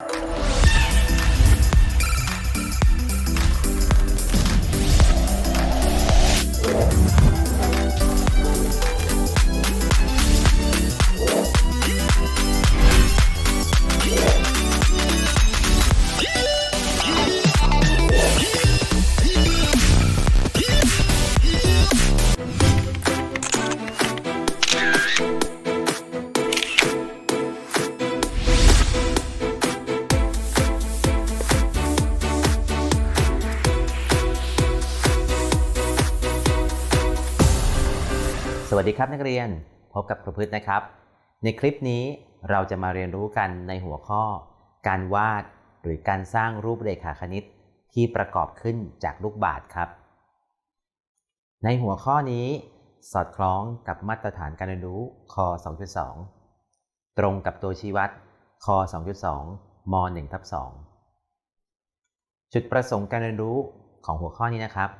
ส วัสดีครับนักเรียนพบกับครูพืชนะครับ ในคลิปนี้เราจะมาเรียนรู้กันในหัวข้อ การวาดหรือการสร้างรูปเรขาคณิตที่ประกอบขึ้นจากลูกบาศก์ครับ ในหัวข้อนี้ สอดคล้องกับมาตรฐานการเรียนรู้ค2.2 ตรงกับตัวชี้วัดค2.2ม1ทับ2จุดประสงค์การเรียนรู้ของหัวข้อนี้นะครับ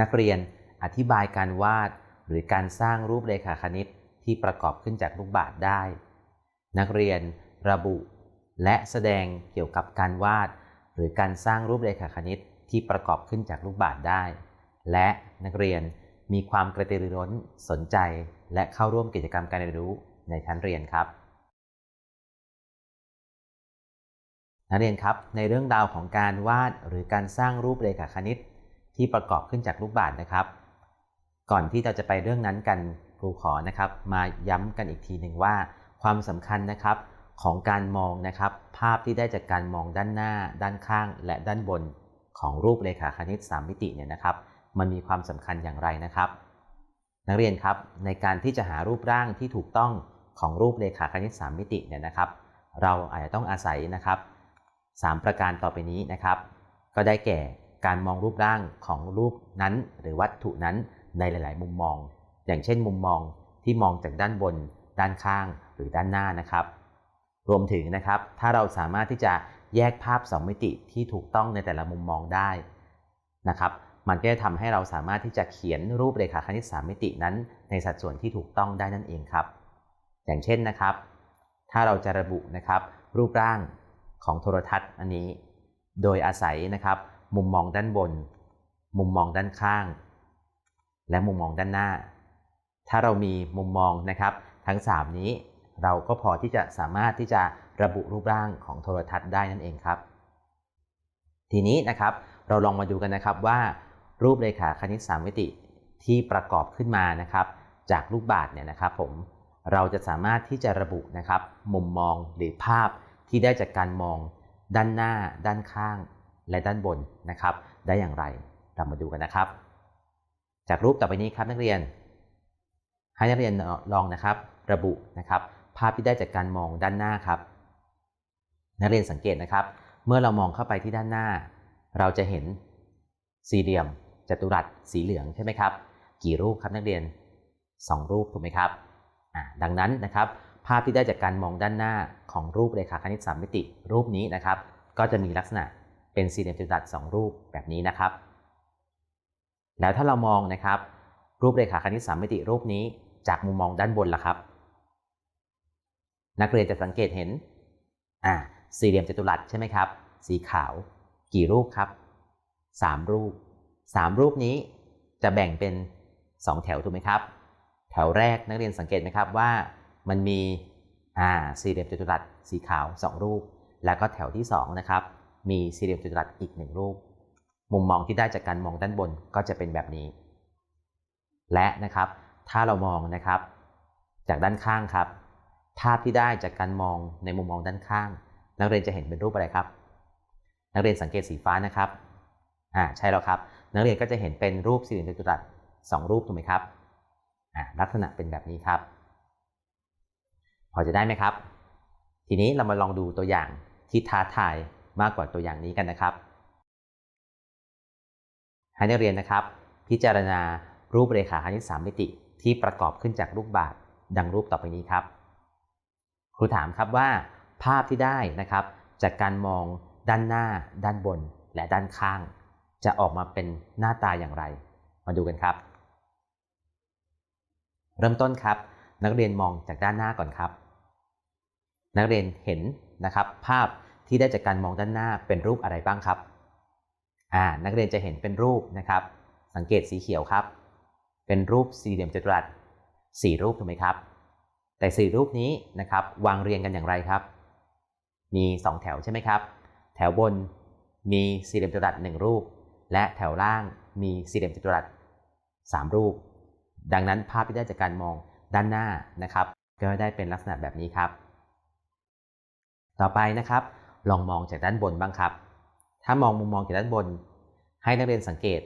นักเรียนอธิบายการวาด หรือการสร้างรูปเรขาคณิตที่ประกอบขึ้นจากลูกบาศก์ได้ นักเรียนระบุ และแสดงเกี่ยวกับการวาด หรือการสร้างรูปเรขาคณิตที่ประกอบขึ้นจากลูกบาศก์ได้ และนักเรียนมีความกระตือรือร้นสนใจ และเข้าร่วมกิจกรรมการเรียนรู้ในชั้นเรียนครับ นักเรียนครับในเรื่องราวของการวาดหรือการสร้างรูปเรขาคณิตที่ประกอบขึ้นจากลูกบาศก์นะครับ ก่อนที่เราจะไปเรื่องนั้นกันครูขอนะครับมาย้ำกันอีกทีหนึ่งว่า ความสำคัญนะครับของการมองนะครับภาพที่ได้จากการมองด้านหน้า ด้านข้าง และด้านบนของรูปเรขาคณิต 3 มิติเนี่ยนะครับ มันมีความสำคัญอย่างไรนะครับ นักเรียนครับในการที่จะหารูปร่างที่ถูกต้องของรูปเรขาคณิต 3 มิติเนี่ยนะครับ เราอาจจะต้องอาศัยนะครับ 3 ประการต่อไปนี้นะครับ ก็ได้แก่การมองรูปร่างของรูปนั้น หรือวัตถุนั้น ในหลาย ๆ มุมมอง อย่างเช่นมุมมองที่มองจากด้านบน ด้านข้างหรือด้านหน้านะครับ รวมถึงนะครับถ้าเราสามารถที่จะแยกภาพ 2 มิติที่ถูกต้องในแต่ละมุมมองได้นะครับมันก็จะทำให้เราสามารถที่จะเขียนรูปเรขาคณิต 3 มิตินั้น ในสัดส่วนที่ถูกต้องได้นั่นเองครับ อย่างเช่นนะครับ ถ้าเราจะระบุนะครับรูปร่างของโทรทัศน์อันนี้ โดยอาศัยนะครับมุมมองด้านบน มุมมองด้านข้าง และมุมมองด้านหน้า ถ้าเรามีมุมมองนะครับ ทั้ง 3 นี้เราก็พอที่จะสามารถที่จะระบุรูปร่างของโทรทัศน์ได้นั่นเองครับ ทีนี้นะครับเราลองมาดูกันนะครับว่า รูปเรขาคณิต 3 มิติที่ประกอบขึ้นมานะครับ จากลูกบาศก์เนี่ยนะครับผมเราจะสามารถที่จะระบุนะครับ มุมมองหรือภาพที่ได้จากการมองด้านหน้า ด้านข้าง และด้านบนนะครับ ได้อย่างไรเรามาดูกันนะครับ จากรูปต่อไปนี้ครับนักเรียน ให้นักเรียนลองนะครับ ระบุนะครับ ภาพที่ได้จากการมองด้านหน้าครับ นักเรียนสังเกตนะครับ เมื่อเรามองเข้าไปที่ด้านหน้า เราจะเห็นสี่เหลี่ยมจัตุรัสสีเหลืองใช่ไหมครับ กี่รูปครับนักเรียน 2 รูปถูกไหมครับดังนั้นนะครับ ภาพที่ได้จากการมองด้านหน้าของรูปเรขาคณิต3มิติรูปนี้นะครับ ก็จะมีลักษณะเป็นสี่เหลี่ยมจัตุรัส2รูปแบบนี้นะครับ แล้วถ้าเรามองนะครับ รูปเรขาคณิต3มิติรูปนี้จากมุมมองด้านบนล่ะครับ นักเรียนจะสังเกตเห็นอ่าสี่เหลี่ยมจัตุรัสใช่ไหมครับ สีขาว กี่รูปครับ3รูป3รูปนี้จะแบ่งเป็น2แถวถูกไหมครับ แถวแรกนักเรียนสังเกตไหมครับว่ามันมีอ่าสี่เหลี่ยมจัตุรัสสีขาว2รูป แล้วก็แถวที่2นะครับ มีสี่เหลี่ยมจัตุรัสอีก1รูป มุมมองที่ได้จากการมองด้านบนก็จะเป็นแบบนี้ และนะครับ ถ้าเรามองนะครับ จากด้านข้างครับ ภาพที่ได้จากการมองในมุมมองด้านข้าง นักเรียนจะเห็นเป็นรูปอะไรครับ นักเรียนสังเกตสีฟ้านะครับอ่าใช่แล้วครับ นักเรียนก็จะเห็นเป็นรูปสี่เหลี่ยมจัตุรัสสองรูปถูกไหมครับอ่าลักษณะเป็นแบบนี้ครับ พอจะได้ไหมครับ ทีนี้เรามาลองดูตัวอย่างที่ท้าทายมากกว่าตัวอย่างนี้กันนะครับ ให้นักเรียนนะครับ พิจารณารูปเรขาคณิต3มิติ ที่ประกอบขึ้นจากลูกบาศกดังรูปต่อไปนี้ครับ ครูถามครับว่า ภาพที่ได้นะครับ จากการมองด้านหน้า ด้านบน และด้านข้าง จะออกมาเป็นหน้าตาอย่างไร มาดูกันครับ เริ่มต้นครับ นักเรียนมองจากด้านหน้าก่อนครับ นักเรียนเห็นนะครับ ภาพที่ได้จากการมองด้านหน้าเป็นรูปอะไรบ้างครับ อ่านักเรียนจะเห็นเป็นรูปนะครับ สังเกตสีเขียวครับ เป็นรูปสี่เหลี่ยมจัตุรัสสี่รูปถูกไหมครับ แต่สี่รูปนี้นะครับวางเรียงกันอย่างไรครับ มี 2 แถวใช่ไหมครับ แถวบนมีสี่เหลี่ยมจัตุรัสหนึ่งรูป และแถวล่างมีสี่เหลี่ยมจัตุรัสสามรูป ดังนั้นภาพที่ได้จากการมองด้านหน้านะครับ ก็ได้เป็นลักษณะแบบนี้ครับ ต่อไปนะครับ ลองมองจากด้านบนบ้างครับ ถ้ามองมุมมองจากด้านบน ให้นักเรียนสังเกต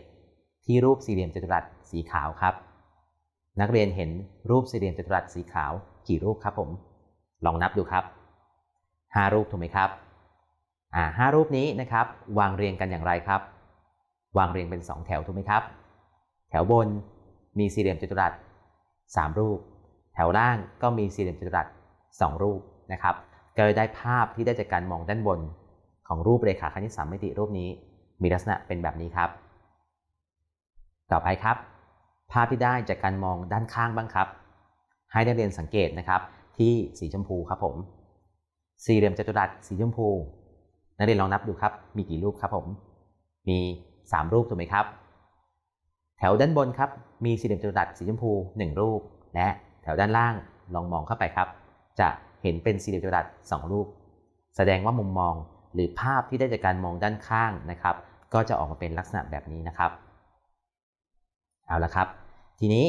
ที่รูปสี่เหลี่ยมจัตุรัสสีขาวครับ นักเรียนเห็นรูปสี่เหลี่ยมจัตุรัสสีขาวกี่รูปครับผม ลองนับดูครับห้ารูปถูกไหมครับอ่าห้ารูปนี้นะครับ วางเรียงกันอย่างไรครับ วางเรียงเป็น 2 แถวถูกไหมครับ แถวบนมีสี่เหลี่ยมจัตุรัส3 รูป แถวล่างก็มีสี่เหลี่ยมจัตุรัส2รูปนะครับก็ได้ภาพที่ได้จากการมองด้านบน ของรูปเรขาคณิตสามมิติรูปนี้ มีลักษณะเป็นแบบนี้ครับ ต่อไปครับ ภาพที่ได้จากการมองด้านข้างบ้างครับ ให้นักเรียนสังเกตนะครับ ที่สีชมพูครับผม สี่เหลี่ยมจัตุรัสสีชมพูนักเรียนลองนับดูครับ มีกี่รูปครับผม มี 3 รูปถูกไหมครับ แถวด้านบนครับ มีสี่เหลี่ยมจัตุรัสสีชมพู 1 รูป และแถวด้านล่างลองมองเข้าไปครับ จะเห็นเป็นสี่เหลี่ยมจัตุรัส2รูป แสดงว่ามุมมอง หรือภาพที่ได้จากการมองด้านข้างนะครับ ก็จะออกมาเป็นลักษณะแบบนี้นะครับ เอาละครับ ทีนี้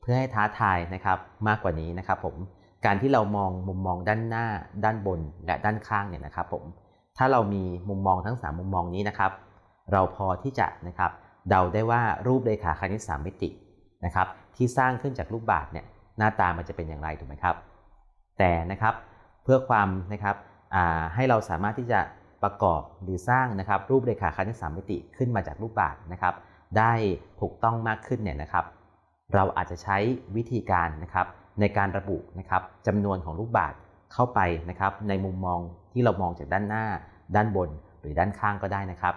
เพื่อให้ท้าทายนะครับมากกว่านี้นะครับ ผมการที่เรามองมุมมองด้านหน้า ด้านบนและด้านข้างเนี่ยนะครับ ผมถ้าเรามีมุมมองทั้ง 3 มุมมองนี้นะครับ เราพอที่จะนะครับเดาได้ว่ารูปเรขาคณิตสามมิตินะครับ ที่สร้างขึ้นจากลูกบาศก์เนี่ยหน้าตามันจะเป็นอย่างไรถูกไหมครับ แต่นะครับเพื่อความนะครับให้เราสามารถที่จะ ประกอบหรือสร้างนะครับรูปเรขาคณิตสามมิติขึ้นมาจากลูกบาศก์นะครับ ได้ถูกต้องมากขึ้นเนี่ยนะครับ เราอาจจะใช้วิธีการนะครับในการระบุนะครับจำนวนของลูกบาศก์เข้าไปนะครับในมุมมองที่เรามองจากด้านหน้า ด้านบนหรือด้านข้างก็ได้นะครับ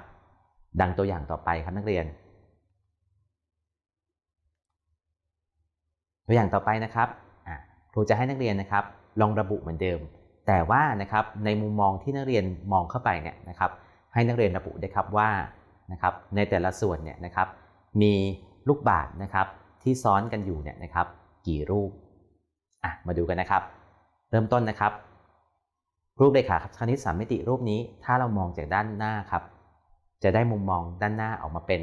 ดังตัวอย่างต่อไปครับนักเรียน ตัวอย่างต่อไปนะครับครูจะให้นักเรียนนะครับ ลองระบุเหมือนเดิม แต่ว่านะครับในมุมมองที่นักเรียนมองเข้าไปเนี่ยนะครับให้นักเรียนระบุได้ครับว่านะครับในแต่ละส่วนเนี่ยนะครับมีลูกบาศก์นะครับที่ซ้อนกันอยู่เนี่ยนะครับกี่รูปอะมาดูกันนะครับ เริ่มต้นนะครับ รูปเรขาคณิตสามมิติรูปนี้ ถ้าเรามองจากด้านหน้าครับ จะได้มุมมองด้านหน้าออกมาเป็น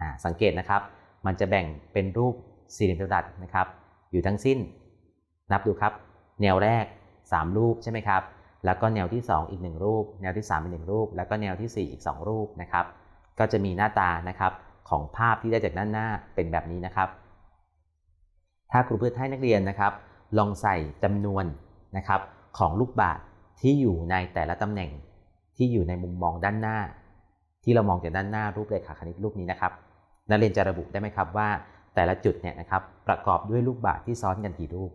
อ่าสังเกตนะครับ มันจะแบ่งเป็นรูปสี่เหลี่ยมจัตุรัสนะครับ อยู่ทั้งสิ้น นับดูครับ แนวแรก 3 รูปใช่ไหมครับ แล้วก็แนวที่ 2 อีก 1 รูป แนวที่ 3 อีก 1 รูป แล้วก็แนวที่ 4 อีก 2 รูปนะครับ ก็จะมีหน้าตานะครับของภาพที่ได้จากด้านหน้าเป็นแบบนี้นะครับ ถ้าครูเพื่อให้นักเรียนนะครับ ลองใส่จำนวนนะครับของลูกบาศก์ที่อยู่ในแต่ละตำแหน่งที่อยู่ในมุมมองด้านหน้า ที่เรามองจากด้านหน้ารูปเรขาคณิตรูปนี้นะครับ นักเรียนจะระบุได้ไหมครับว่าแต่ละจุดเนี่ยนะครับประกอบด้วยลูกบาศก์ที่ซ้อนกันกี่รูป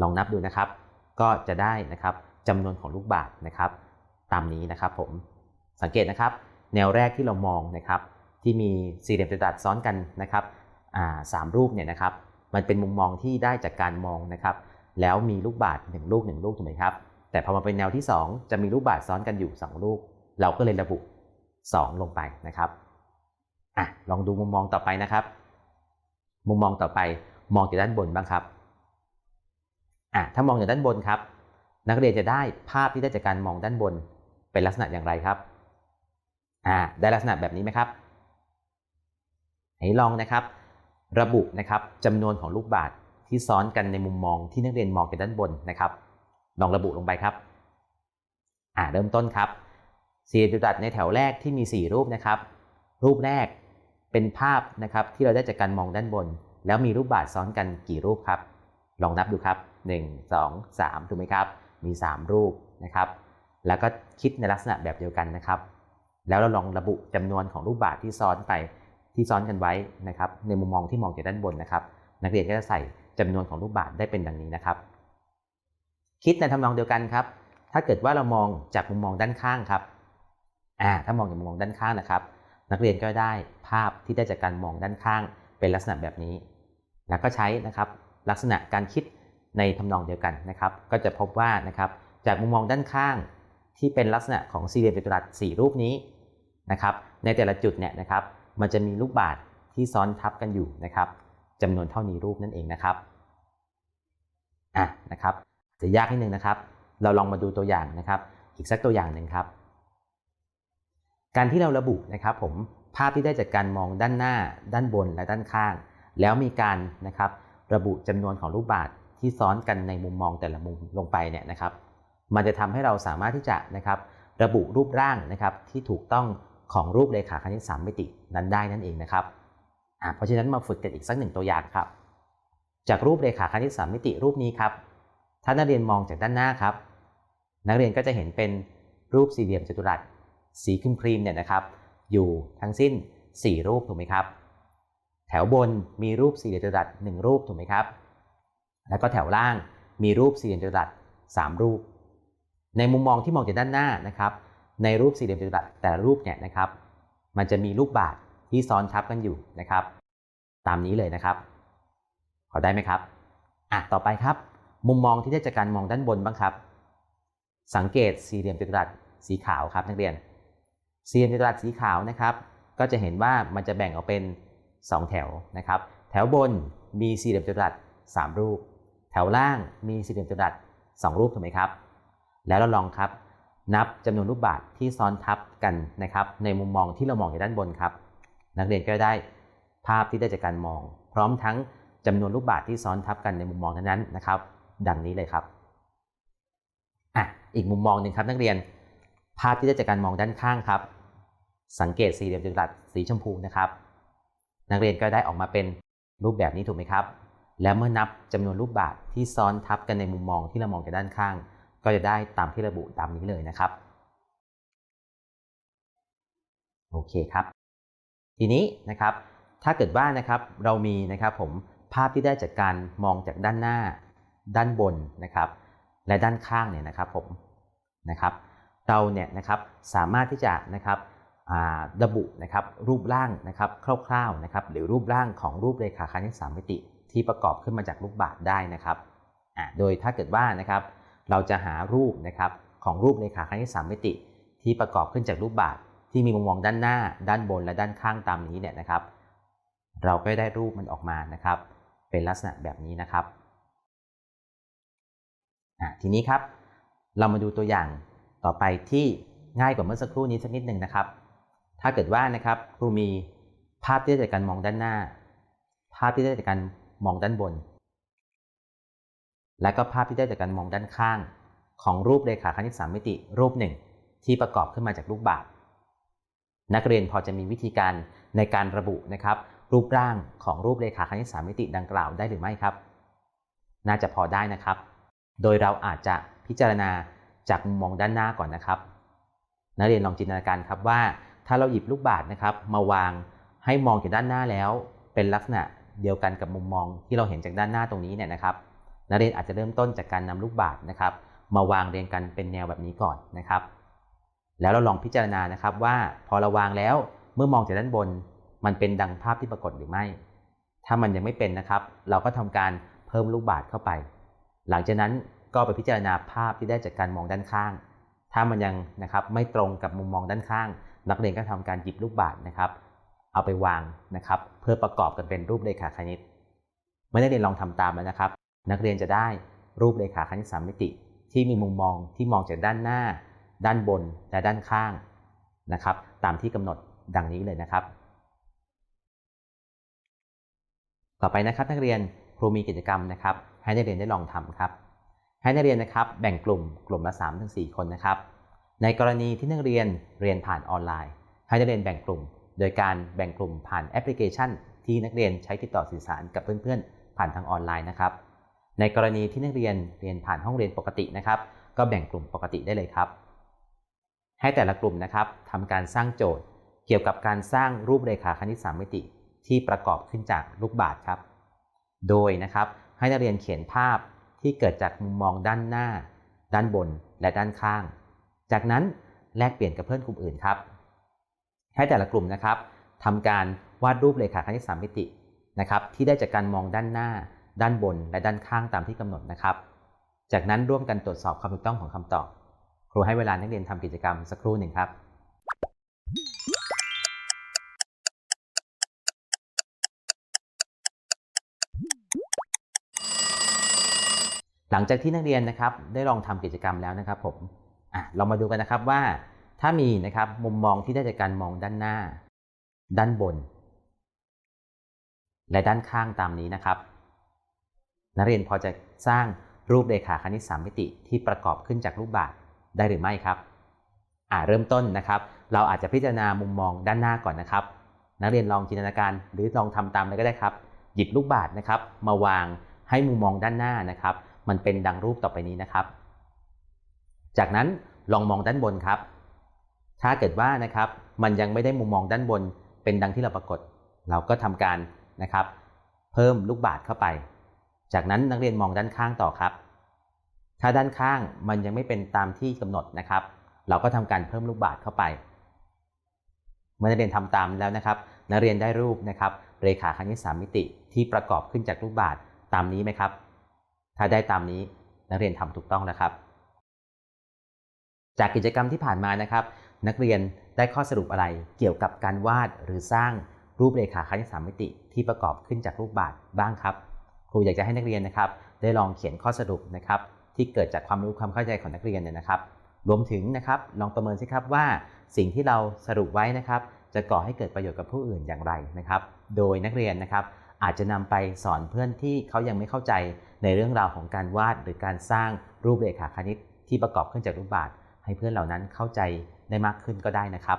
ลองนับดูนะครับ ก็จะได้นะครับจำนวนของลูกบาศก์นะครับ ตามนี้นะครับผมสังเกตนะครับ แนวแรกที่เรามองนะครับ ที่มีสี่เหลี่ยมจัตุรัสซ้อนกันนะครับสามรูปเนี่ยนะครับ มันเป็นมุมมองที่ได้จากการมองนะครับ แล้วมีลูกบาศก์หนึ่งลูกหนึ่งลูกถูกไหมครับ แต่พอมาเป็นแนวที่ 2 จะมีลูกบาศก์ซ้อนกันอยู่ 2 ลูก เราก็เลยระบุ 2 ลงไปนะครับอะลองดูมุมมองต่อไปนะครับ มุมมองต่อไปมองจากด้านบนบ้างครับ อะถ้ามองจากด้านบนครับ นักเรียนจะได้ภาพที่ได้จากการมองด้านบนเป็นลักษณะอย่างไรครับอ่าได้ลักษณะแบบนี้ไหมครับให้ลองนะครับ ระบุนะครับจำนวนของลูกบาศก์ที่ซ้อนกันในมุมมองที่นักเรียนมองจากด้านบนนะครับ ลองระบุลงไปครับอ่าเริ่มต้นครับสี่เหลี่ยมจัตุรัสในแถวแรกที่มี 4 รูปนะครับ รูปแรกเป็นภาพนะครับที่เราได้จากการมองด้านบน แล้วมีรูปบาศก์ซ้อนกันกี่รูปครับ ลองนับดูครับ 1 2 3ถูกไหมครับ มี 3 รูปนะครับ แล้วก็คิดในลักษณะแบบเดียวกันนะครับ แล้วเราลองระบุจำนวนของรูปบาศก์ที่ซ้อนไปที่ซ้อนกันไว้นะครับ ในมุมมองที่มองจากด้านบนนะครับ นักเรียนก็จะใส่จำนวนของลูกบาศก์ได้เป็นดังนี้นะครับ คิดในทำนองเดียวกันครับ ถ้าเกิดว่าเรามองจากมุมมองด้านข้างครับอ่าถ้ามองจากมุมมองด้านข้างนะครับ นักเรียนก็ได้ภาพที่ได้จากการมองด้านข้างเป็นลักษณะแบบนี้ แล้วก็ใช้นะครับลักษณะการคิด ในทำนองเดียวกันนะครับ ก็จะพบว่านะครับจากมุมมองด้านข้างที่เป็นลักษณะของสี่เหลี่ยมจัตุรัสสี่รูปนี้นะครับในแต่ละจุดเนี่ยนะครับมันจะมีลูกบาศก์ที่ซ้อนทับกันอยู่นะครับจำนวนเท่านี้รูปนั่นเองนะครับอะนะครับจะยากนิดนึงนะครับ เราลองมาดูตัวอย่างนะครับ อีกสักตัวอย่างหนึ่งครับ การที่เราระบุนะครับผมภาพที่ได้จากการมองด้านหน้า ด้านบนและด้านข้าง แล้วมีการนะครับระบุจำนวนของลูกบาศก์ ที่ซ้อนกันในมุมมองแต่ละมุมลงไปเนี่ยนะครับ มันจะทำให้เราสามารถที่จะนะครับระบุรูปร่างนะครับที่ถูกต้องของรูปเรขาคณิต3มิตินั้นได้นั่นเองนะครับเพราะฉะนั้นมาฝึกกันอีกสักหนึ่งตัวอย่างครับ จากรูปเรขาคณิต3มิติรูปนี้ครับ ถ้านักเรียนมองจากด้านหน้าครับ นักเรียนก็จะเห็นเป็นรูปสี่เหลี่ยมจัตุรัส สีครีมครีมเนี่ยนะครับ อยู่ทั้งสิ้น 4 รูปถูกไหมครับ แถวบนมีรูปสี่เหลี่ยมจัตุรัส1รูปถูกไหมครับ แล้วก็แถวล่างมีรูปสี่เหลี่ยมจัตุรัส3รูป ในมุมมองที่มองจากด้านหน้านะครับ ในรูปสี่เหลี่ยมจัตุรัสแต่ละรูปเนี่ยนะครับ มันจะมีลูกบาศก์ที่ซ้อนทับกันอยู่นะครับ ตามนี้เลยนะครับพอได้ไหมครับอะต่อไปครับ มุมมองที่ได้จากการมองด้านบนบ้างครับ สังเกตสี่เหลี่ยมจัตุรัสสีขาวครับนักเรียน สี่เหลี่ยมจัตุรัสสีขาวนะครับ ก็จะเห็นว่ามันจะแบ่งออกเป็น 2 แถวนะครับ แถวบนมีสี่เหลี่ยมจัตุรัส3รูป แถวล่างมีสี่เหลี่ยมจัตุรัส2รูปถูกไหมครับ แล้วเราลองครับ นับจำนวนลูกบาศก์ที่ซ้อนทับกันนะครับ ในมุมมองที่เรามองจากด้านบนครับ นักเรียนก็ได้ภาพที่ได้จากการมอง พร้อมทั้งจำนวนลูกบาศก์ที่ซ้อนทับกันในมุมมองนั้นๆนะครับ ดังนี้เลยครับอะอีกมุมมองหนึ่งครับนักเรียน ภาพที่ได้จากการมองด้านข้างครับ สังเกตสี่เหลี่ยมจัตุรัสสีชมพูนะครับ นักเรียนก็ได้ออกมาเป็นรูปแบบนี้ถูกไหมครับ แล้วเมื่อนับจำนวนรูปบาศก์ที่ซ้อนทับกันในมุมมองที่เรามองจากด้านข้าง ก็จะได้ตามที่ระบุตามนี้เลยนะครับ โอเคครับ ทีนี้นะครับ ถ้าเกิดว่านะครับเรามีนะครับผมภาพที่ได้จากการมองจากด้านหน้า ด้านบนนะครับ และด้านข้างเนี่ยนะครับผมนะครับเราเนี่ยนะครับสามารถที่จะนะครับระบุนะครับรูปร่างนะครับคร่าวๆนะครับหรือรูปร่างของรูปเรขาคณิตสามมิติ ที่ประกอบขึ้นมาจากลูกบาศก์ได้นะครับอ่าโดยถ้าเกิดว่านะครับเราจะหารูปนะครับของรูปเรขาคณิตสามมิติ ที่ประกอบขึ้นจากรูปบาศก์ที่มีมุมมองด้านหน้า ด้านบนและด้านข้างตามนี้เนี่ยนะครับ เราก็ได้รูปมันออกมานะครับ เป็นลักษณะแบบนี้นะครับอะทีนี้ครับ เรามาดูตัวอย่างต่อไปที่ง่ายกว่าเมื่อสักครู่นี้สักนิดหนึ่งนะครับ ถ้าเกิดว่านะครับครูมีภาพที่ได้จากการมองด้านหน้า ภาพที่ได้จากการ มองด้านบน และก็ภาพที่ได้จากการมองด้านข้าง ของรูปเรขาคณิตสามมิติรูปหนึ่ง ที่ประกอบขึ้นมาจากลูกบาศก์นักเรียนพอจะมีวิธีการในการระบุนะครับ รูปร่างของรูปเรขาคณิตสามมิติดังกล่าวได้หรือไม่ครับ น่าจะพอได้นะครับ โดยเราอาจจะพิจารณาจากมุมมองด้านหน้าก่อนนะครับ นักเรียนลองจินตนาการครับว่า ถ้าเราหยิบลูกบาศก์นะครับ มาวางให้มองจากด้านหน้าแล้ว เป็นลักษณะ เดียวกันกับมุมมองที่เราเห็นจากด้านหน้าตรงนี้เนี่ยนะครับนักเรียนอาจจะเริ่มต้นจากการนำลูกบาศก์นะครับ มาวางเรียงกันเป็นแนวแบบนี้ก่อนนะครับ แล้วเราลองพิจารณานะครับว่าพอเราวางแล้วเมื่อมองจากด้านบน มันเป็นดังภาพที่ปรากฏหรือไม่ ถ้ามันยังไม่เป็นนะครับ เราก็ทำการเพิ่มลูกบาศก์เข้าไป หลังจากนั้นก็ไปพิจารณาภาพที่ได้จากการมองด้านข้าง ถ้ามันยังนะครับไม่ตรงกับมุมมองด้านข้าง นักเรียนก็ทำการหยิบลูกบาศก์นะครับ เอาไปวางนะครับ เพื่อประกอบกันเป็นรูปเรขาคณิตเมื่อนักเรียนลองทำตามแล้วนะครับ นักเรียนจะได้รูปเรขาคณิตสามมิติ ที่มีมุมมองที่มองจากด้านหน้า ด้านบนและด้านข้างนะครับ ตามที่กำหนดดังนี้เลยนะครับ ต่อไปนะครับนักเรียนครูมีกิจกรรมนะครับ ให้นักเรียนได้ลองทำครับ ให้นักเรียนนะครับ แบ่งกลุ่มกลุ่มละ3-4ถึงคนนะครับ ในกรณีที่นักเรียนเรียนผ่านออนไลน์ ให้นักเรียนแบ่งกลุ่ม โดยการแบ่งกลุ่มผ่านแอปพลิเคชัน ที่นักเรียนใช้ติดต่อสื่อสารกับเพื่อนๆ ผ่านทางออนไลน์นะครับ ในกรณีที่นักเรียนเรียนผ่านห้องเรียนปกตินะครับ ก็แบ่งกลุ่มปกติได้เลยครับ ให้แต่ละกลุ่มนะครับทำการสร้างโจทย์ เกี่ยวกับการสร้างรูปเรขาคณิตสามมิติ ที่ประกอบขึ้นจากลูกบาศก์ครับ โดยนะครับให้นักเรียนเขียนภาพที่เกิดจากมุมมองด้านหน้า ด้านบน และด้านข้าง จากนั้นแลกเปลี่ยนกับเพื่อนกลุ่มอื่นครับ ให้แต่ละกลุ่มนะครับทำการวาดรูปเรขาคณิตสามมิตินะครับที่ได้จากการมองด้านหน้า ด้านบน และด้านข้างตามที่กำหนดนะครับ จากนั้นร่วมกันตรวจสอบความถูกต้องของคำตอบ ครูให้เวลานักเรียนทำกิจกรรมสักครู่หนึ่งครับหลังจากที่นักเรียนนะครับได้ลองทำกิจกรรมแล้วนะครับผมอะเรามาดูกันนะครับว่า ถ้ามีนะครับมุมมองที่ได้จากการมองด้านหน้า ด้านบน และด้านข้างตามนี้นะครับ นักเรียนพอจะสร้างรูปเรขาคณิตสามมิติที่ประกอบขึ้นจากรูปบาศก์ได้หรือไม่ครับอ่าเริ่มต้นนะครับ เราอาจจะพิจารณามุมมองด้านหน้าก่อนนะครับ นักเรียนลองจินตนาการหรือลองทำตามเลยก็ได้ครับ หยิบลูกบาศก์นะครับ มาวางให้มุมมองด้านหน้านะครับ มันเป็นดังรูปต่อไปนี้นะครับ จากนั้นลองมองด้านบนครับ ถ้าเกิดว่านะครับมันยังไม่ได้มุมมองด้านบนเป็นดังที่เราปรากฏ เราก็ทำการนะครับ เพิ่มลูกบาศก์เข้าไป จากนั้นนักเรียนมองด้านข้างต่อครับ ถ้าด้านข้างมันยังไม่เป็นตามที่กำหนดนะครับ เราก็ทำการเพิ่มลูกบาศก์เข้าไป เมื่อนักเรียนทำตามแล้วนะครับ นักเรียนได้รูปนะครับเรขาคณิตสามมิติที่ประกอบขึ้นจากลูกบาศก์ตามนี้ไหมครับ ถ้าได้ตามนี้นักเรียนทำถูกต้องแล้วครับ จากกิจกรรมที่ผ่านมานะครับ นักเรียนได้ข้อสรุปอะไรเกี่ยวกับการวาดหรือสร้างรูปเรขาคณิตสามมิติที่ประกอบขึ้นจากรูปบาศบ้างครับ ครูอยากจะให้นักเรียนนะครับ ได้ลองเขียนข้อสรุปนะครับ ที่เกิดจากความรู้ความเข้าใจของนักเรียนเนี่ยนะครับ รวมถึงนะครับลองประเมินสิครับว่าสิ่งที่เราสรุปไว้นะครับ จะก่อให้เกิดประโยชน์กับผู้อื่นอย่างไรนะครับ โดยนักเรียนนะครับอาจจะนำไปสอนเพื่อนที่เขายังไม่เข้าใจในเรื่องราวของการวาดหรือการสร้างรูปเรขาคณิตที่ประกอบขึ้นจากรูปบาศให้เพื่อนเหล่านั้นเข้าใจ ได้มากขึ้นก็ได้นะครับ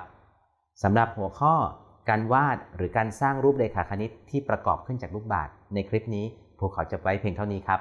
สำหรับหัวข้อการวาดหรือการสร้างรูปเลขาคณิตที่ประกอบขึ้นจากลูกบาศก์ในคลิปนี้ผมขอจบไว้เพียงเท่านี้ครับ